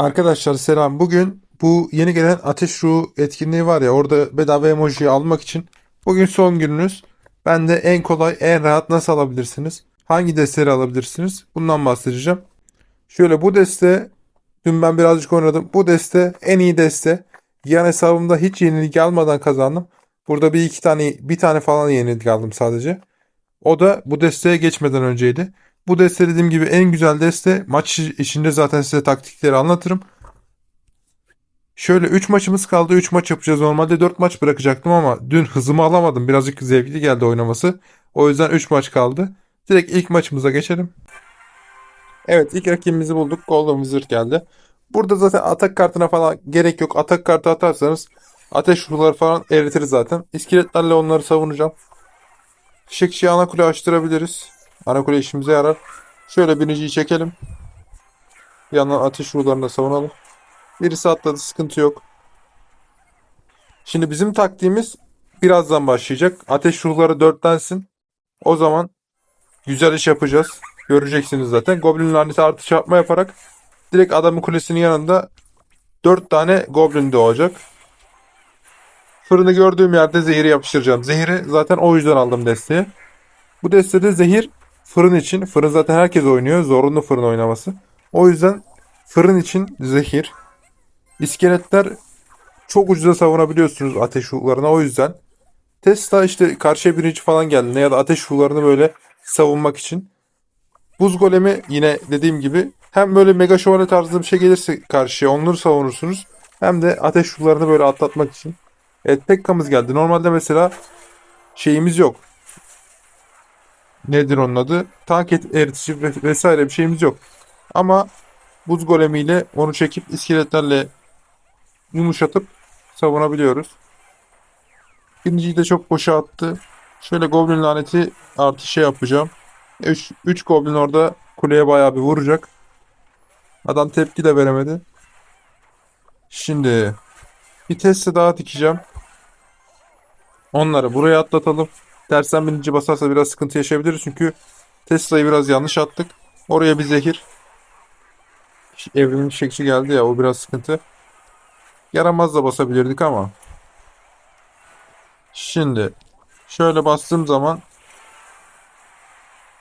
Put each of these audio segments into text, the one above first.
Arkadaşlar selam. Bugün bu yeni gelen Ateş Ruhu etkinliği var ya orada bedava emojiyi almak için bugün son gününüz. Ben de en kolay, en rahat nasıl alabilirsiniz? Hangi desteleri alabilirsiniz? Bundan bahsedeceğim. Şöyle bu deste dün ben birazcık oynadım. Bu deste en iyi deste. Yan hesabımda hiç yenilgi almadan kazandım. Burada bir iki tane bir tane falan yenilgi aldım sadece. O da bu desteğe geçmeden önceydi. Bu deste dediğim gibi en güzel deste. Maç içinde zaten size taktikleri anlatırım. Şöyle 3 maçımız kaldı. 3 maç yapacağız. Normalde 4 maç bırakacaktım ama dün hızımı alamadım. Birazcık zevkli geldi oynaması. O yüzden 3 maç kaldı. Direkt ilk maçımıza geçelim. Evet ilk rakibimizi bulduk. Golden Wizard geldi. Burada zaten atak kartına falan gerek yok. Atak kartı atarsanız ateş ruhları falan eritir zaten. İskeletlerle onları savunacağım. Fişekçiyi ana kule açtırabiliriz. Ana kule işimize yarar. Şöyle biniciyi çekelim. Bir yandan ateş ruhlarını da savunalım. Birisi atladı sıkıntı yok. Şimdi bizim taktiğimiz birazdan başlayacak. Ateş ruhları dörtlensin. O zaman güzel iş yapacağız. Göreceksiniz zaten. Goblin laneti artı çarpma yaparak direkt adamın kulesinin yanında 4 tane goblin doğacak. Fırını gördüğüm yerde zehiri yapıştıracağım. Zehiri zaten o yüzden aldım desteğe. Bu destede zehir fırın için. Fırın zaten herkes oynuyor. Zorunlu fırın oynaması. O yüzden fırın için zehir. İskeletler çok ucuza savunabiliyorsunuz ateş ruhlarına. O yüzden Tesla işte karşıya birinci falan geldi. Ya da ateş ruhlarını böyle savunmak için. Buz golemi yine dediğim gibi hem böyle mega şövalye tarzı bir şey gelirse karşıya onları savunursunuz. Hem de ateş ruhlarını böyle atlatmak için. Evet Pekka'mız geldi. Normalde mesela şeyimiz yok. Nedir onun adı? Tank eritici ve- vesaire bir şeyimiz yok. Ama buz golemiyle onu çekip iskeletlerle yumuşatıp savunabiliyoruz. Birinciyi de çok boşa attı. Şöyle goblin laneti artı şey yapacağım. 3 3 goblin orada kuleye bayağı bir vuracak. Adam tepki de veremedi. Şimdi bir testi daha dikeceğim. Onları buraya atlatalım. Tersten bininci basarsa biraz sıkıntı yaşayabiliriz çünkü Tesla'yı biraz yanlış attık. Oraya bir zehir. Evrimin çekici geldi ya o biraz sıkıntı. Yaramaz da basabilirdik ama. Şimdi şöyle bastığım zaman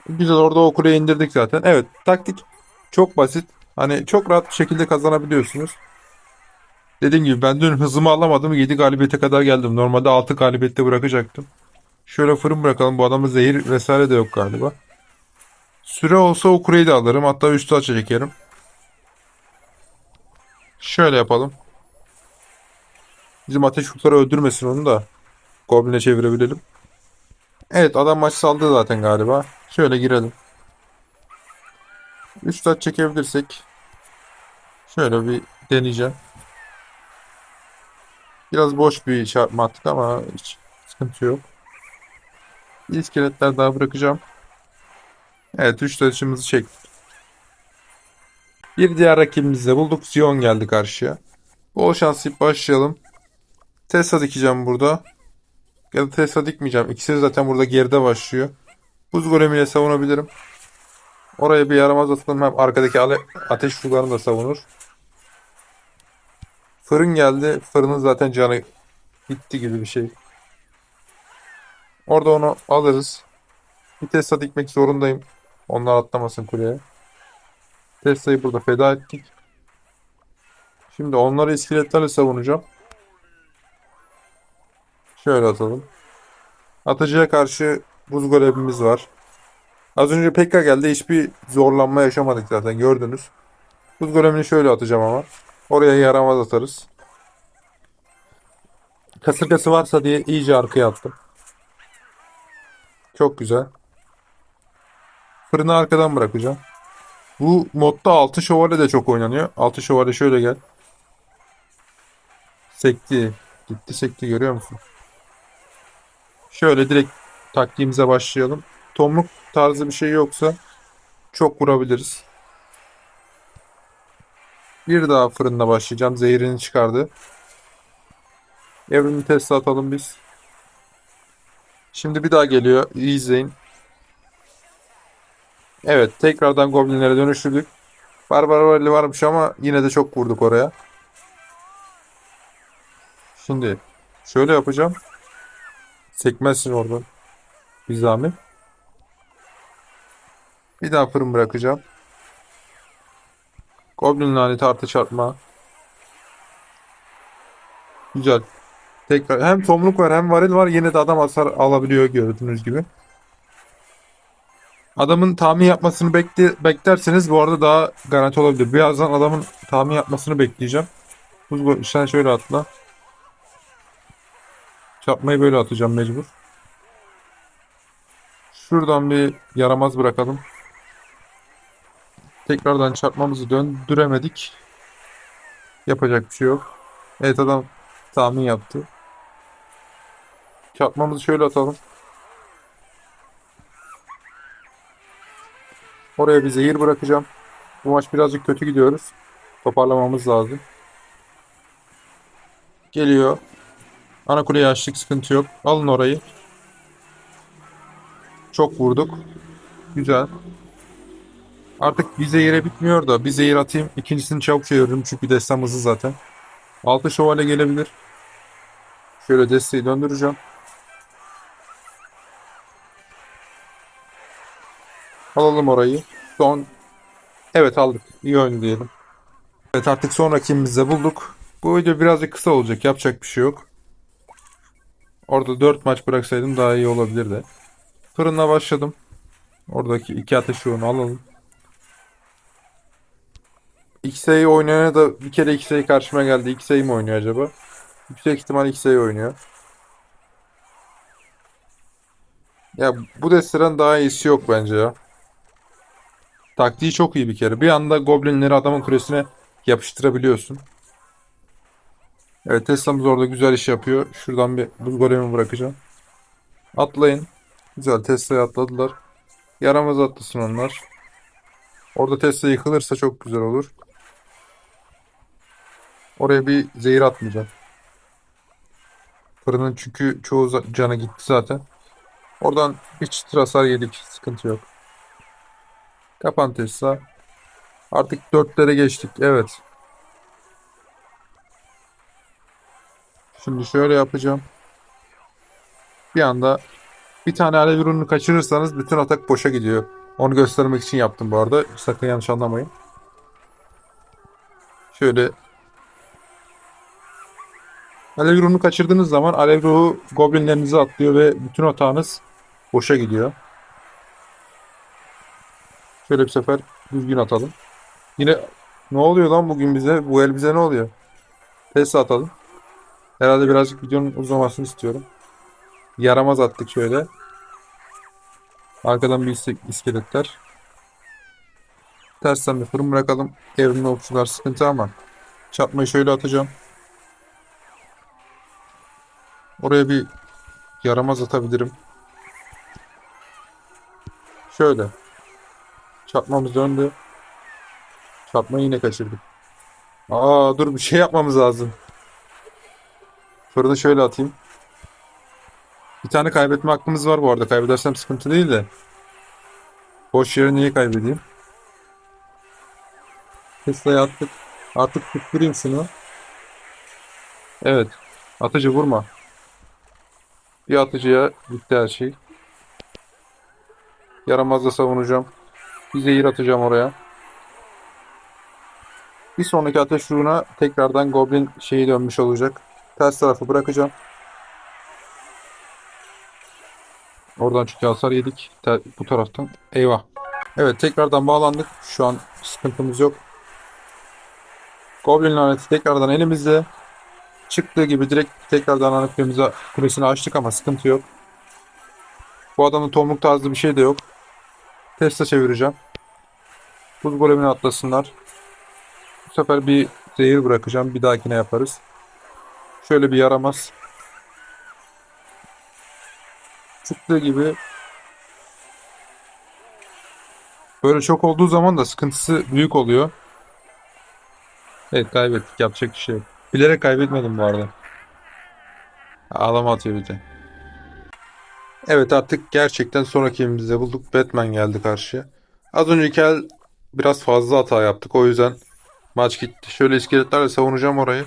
güzel orada o kuleyi indirdik zaten. Evet taktik çok basit. Hani çok rahat bir şekilde kazanabiliyorsunuz. Dediğim gibi ben dün hızımı alamadım. 7 galibiyete kadar geldim. Normalde 6 galibiyette bırakacaktım. Şöyle fırın bırakalım. Bu adamın zehir vesaire de yok galiba. Süre olsa o kuleyi de alırım. Hatta üstü açı çekerim. Şöyle yapalım. Bizim ateş kutları öldürmesin onu da. Goblin'e çevirebilelim. Evet adam maç saldı zaten galiba. Şöyle girelim. Üst aç çekebilirsek. Şöyle bir deneyeceğim. Biraz boş bir çarpma attık ama hiç sıkıntı yok. İskeletler daha bırakacağım. Evet 3 taşımızı çektik. Bir diğer rakibimizi de bulduk. Zion geldi karşıya. Bol şans deyip başlayalım. Tesla dikeceğim burada. Ya da Tesla dikmeyeceğim. İkisi zaten burada geride başlıyor. Buz golemiyle savunabilirim. Oraya bir yaramaz atalım. Hem arkadaki ateş sularını da savunur. Fırın geldi. Fırının zaten canı gitti gibi bir şey. Orada onu alırız. Bir Tesla dikmek zorundayım. Onlar atlamasın kuleye. Tesla'yı burada feda ettik. Şimdi onları iskeletlerle savunacağım. Şöyle atalım. Atıcıya karşı buz golemimiz var. Az önce Pekka geldi. Hiçbir zorlanma yaşamadık zaten gördünüz. Buz golemini şöyle atacağım ama. Oraya yaramaz atarız. Kasırgası varsa diye iyice arkaya attım. Çok güzel. Fırını arkadan bırakacağım. Bu modda 6 şövalye de çok oynanıyor. 6 şövalye şöyle gel. Sekti. Gitti sekti görüyor musun? Şöyle direkt taktiğimize başlayalım. Tomruk tarzı bir şey yoksa çok vurabiliriz. Bir daha fırında başlayacağım. Zehirini çıkardı. Evrimi test atalım biz. Şimdi bir daha geliyor. İyi izleyin. Evet tekrardan goblinlere dönüştürdük. Barbar Rally varmış ama yine de çok vurduk oraya. Şimdi şöyle yapacağım. Sekmezsin oradan. Bir zahmet. Bir daha fırın bırakacağım. Goblin laneti artı çarpma. Güzel. Tekrar hem tomruk var hem varil var. Yine de adam hasar alabiliyor gördüğünüz gibi. Adamın tahmin yapmasını bekle, beklerseniz bu arada daha garanti olabilir. Birazdan adamın tahmin yapmasını bekleyeceğim. Buzgo sen şöyle atla. Çarpmayı böyle atacağım mecbur. Şuradan bir yaramaz bırakalım. Tekrardan çarpmamızı döndüremedik. Yapacak bir şey yok. Evet adam tahmin yaptı. Çarpmamızı şöyle atalım. Oraya bir zehir bırakacağım. Bu maç birazcık kötü gidiyoruz. Toparlamamız lazım. Geliyor. Ana kuleyi açtık sıkıntı yok. Alın orayı. Çok vurduk. Güzel. Artık bir zehire bitmiyor da bir zehir atayım. İkincisini çabuk çeviririm çünkü destem hızlı zaten. Altı şövalye gelebilir. Şöyle desteği döndüreceğim. Alalım orayı. Son. Evet aldık. İyi oyun diyelim. Evet artık son rakibimizi bulduk. Bu video birazcık kısa olacak. Yapacak bir şey yok. Orada 4 maç bıraksaydım daha iyi olabilirdi. Fırına başladım. Oradaki iki ateş ruhunu alalım. X'e oynayana da bir kere X'e karşıma geldi. X'e mi oynuyor acaba? Yüksek ihtimal X'e oynuyor. Ya bu desteden daha iyisi yok bence ya. Taktiği çok iyi bir kere. Bir anda goblinleri adamın kulesine yapıştırabiliyorsun. Evet Tesla'mız orada güzel iş yapıyor. Şuradan bir buz golemi bırakacağım. Atlayın. Güzel Tesla'ya atladılar. Yaramaz atlasın onlar. Orada Tesla yıkılırsa çok güzel olur. Oraya bir zehir atmayacağım. Fırının çünkü çoğu canı gitti zaten. Oradan bir çıtır hasar yedik. Sıkıntı yok. Kapan Tesla. Artık dörtlere geçtik. Evet. Şimdi şöyle yapacağım. Bir anda bir tane alev ürününü kaçırırsanız bütün atak boşa gidiyor. Onu göstermek için yaptım bu arada. Sakın yanlış anlamayın. Şöyle Alev ruhunu kaçırdığınız zaman alev ruhu goblinlerinizi atlıyor ve bütün atağınız boşa gidiyor. Şöyle bir sefer düzgün atalım. Yine ne oluyor lan bugün bize? Bu el bize ne oluyor? Tesla atalım. Herhalde birazcık videonun uzamasını istiyorum. Yaramaz attık şöyle. Arkadan bir iskeletler. Tersten bir fırın bırakalım. Evrimli okçular sıkıntı ama. Çarpmayı şöyle atacağım. Oraya bir yaramaz atabilirim. Şöyle. Çarpmamız döndü. Çarpmayı yine kaçırdık. Aa dur bir şey yapmamız lazım. Fırını şöyle atayım. Bir tane kaybetme hakkımız var bu arada. Kaybedersem sıkıntı değil de. Boş yere niye kaybedeyim? Tesla'ya attık. Artık tutturayım şunu. Evet. Atıcı vurma. Bir atıcıya gitti her şey. Yaramazla savunacağım. Bir zehir atacağım oraya. Bir sonraki ateş ruhuna tekrardan goblin şeyi dönmüş olacak. Ters tarafı bırakacağım. Oradan çünkü hasar yedik. Te- bu taraftan. Eyvah. Evet tekrardan bağlandık. Şu an sıkıntımız yok. Goblin laneti tekrardan elimizde. Çıktığı gibi direkt tekrardan kulemize, kulesini açtık ama sıkıntı yok. Bu adamın tomruk tarzı bir şey de yok. Tesla çevireceğim. Buz golemini atlasınlar. Bu sefer bir zehir bırakacağım. Bir dahakine yaparız. Şöyle bir yaramaz. Çıktığı gibi böyle çok olduğu zaman da sıkıntısı büyük oluyor. Evet kaybettik. Yapacak bir şey. Bilerek kaybetmedim bu arada. Ağlama atıyor bir de. Evet artık gerçekten son rakibimizi de bulduk. Batman geldi karşıya. Az önceki el biraz fazla hata yaptık. O yüzden maç gitti. Şöyle iskeletlerle savunacağım orayı.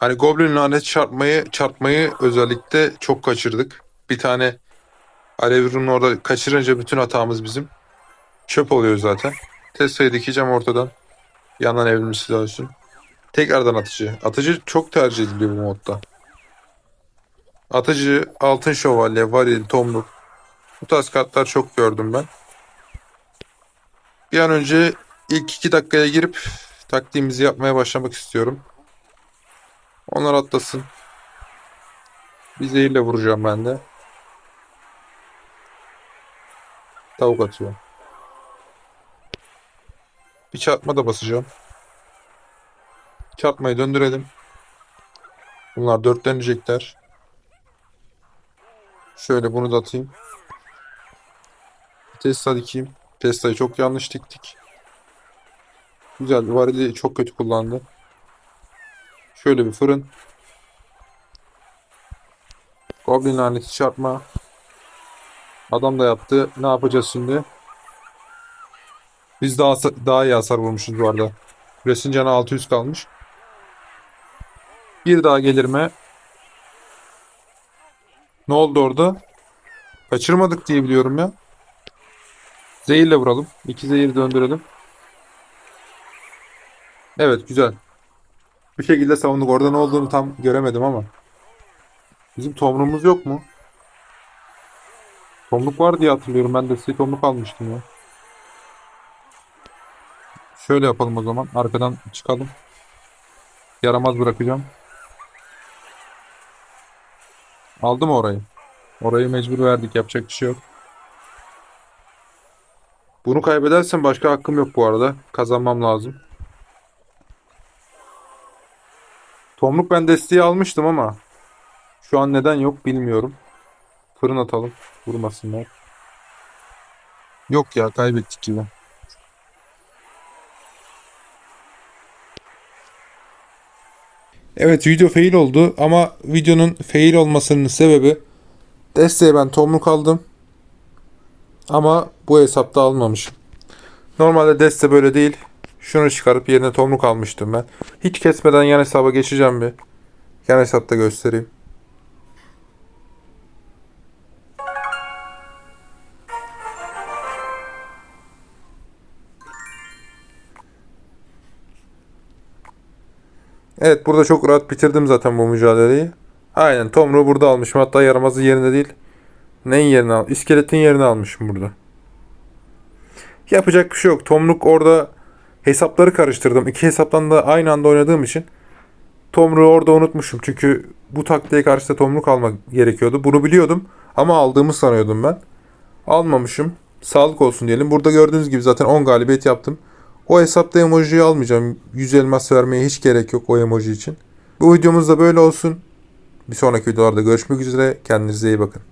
Hani Goblin lanet çarpmayı çarpmayı özellikle çok kaçırdık. Bir tane Alev orada kaçırınca bütün hatamız bizim. Çöp oluyor zaten. Tesla'yı dikeceğim ortadan. Yandan evrimli silah olsun. Tekrardan atıcı. Atıcı çok tercih ediliyor bu modda. Atıcı, altın şövalye, varil, tomruk. Bu tarz kartlar çok gördüm ben. Bir an önce ilk iki dakikaya girip taktiğimizi yapmaya başlamak istiyorum. Onlar atlasın. Bir zehirle vuracağım ben de. Tavuk atıyor. Bir çarpma da basacağım. Çarpmayı döndürelim. Bunlar dörtlenecekler. Şöyle bunu da atayım. Tesla dikeyim. Tesla'yı çok yanlış diktik. Güzel. Varili çok kötü kullandı. Şöyle bir fırın. Goblin laneti çarpma. Adam da yaptı. Ne yapacağız şimdi? Biz daha daha iyi hasar vurmuşuz bu arada. Kulesin canı 600 kalmış. Bir daha gelir mi? Ne oldu orada? Kaçırmadık diye biliyorum ya. Zehirle vuralım. İki zehir döndürelim. Evet güzel. Bir şekilde savunduk. Orada ne olduğunu tam göremedim ama. Bizim tomruğumuz yok mu? Tomruk var diye hatırlıyorum. Ben de size tomruk almıştım ya. Şöyle yapalım o zaman. Arkadan çıkalım. Yaramaz bırakacağım. Aldı mı orayı? Orayı mecbur verdik. Yapacak bir şey yok. Bunu kaybedersem başka hakkım yok bu arada. Kazanmam lazım. Tomruk ben desteği almıştım ama şu an neden yok bilmiyorum. Fırın atalım. Vurmasınlar. Yok ya kaybettik gibi. Evet video fail oldu ama videonun fail olmasının sebebi desteğe ben tomruk aldım. Ama bu hesapta almamışım. Normalde deste böyle değil. Şunu çıkarıp yerine tomruk almıştım ben. Hiç kesmeden yan hesaba geçeceğim bir. Yan hesapta göstereyim. Evet burada çok rahat bitirdim zaten bu mücadeleyi. Aynen Tomruğu burada almışım. Hatta yaramazı yerinde değil. Neyin yerine al? İskeletin yerine almışım burada. Yapacak bir şey yok. Tomruk orada hesapları karıştırdım. İki hesaptan da aynı anda oynadığım için Tomruk'u orada unutmuşum. Çünkü bu taktiğe karşı da Tomruk almak gerekiyordu. Bunu biliyordum ama aldığımı sanıyordum ben. Almamışım. Sağlık olsun diyelim. Burada gördüğünüz gibi zaten 10 galibiyet yaptım. O hesapta emojiyi almayacağım. 100 elmas vermeye hiç gerek yok o emoji için. Bu videomuz da böyle olsun. Bir sonraki videolarda görüşmek üzere. Kendinize iyi bakın.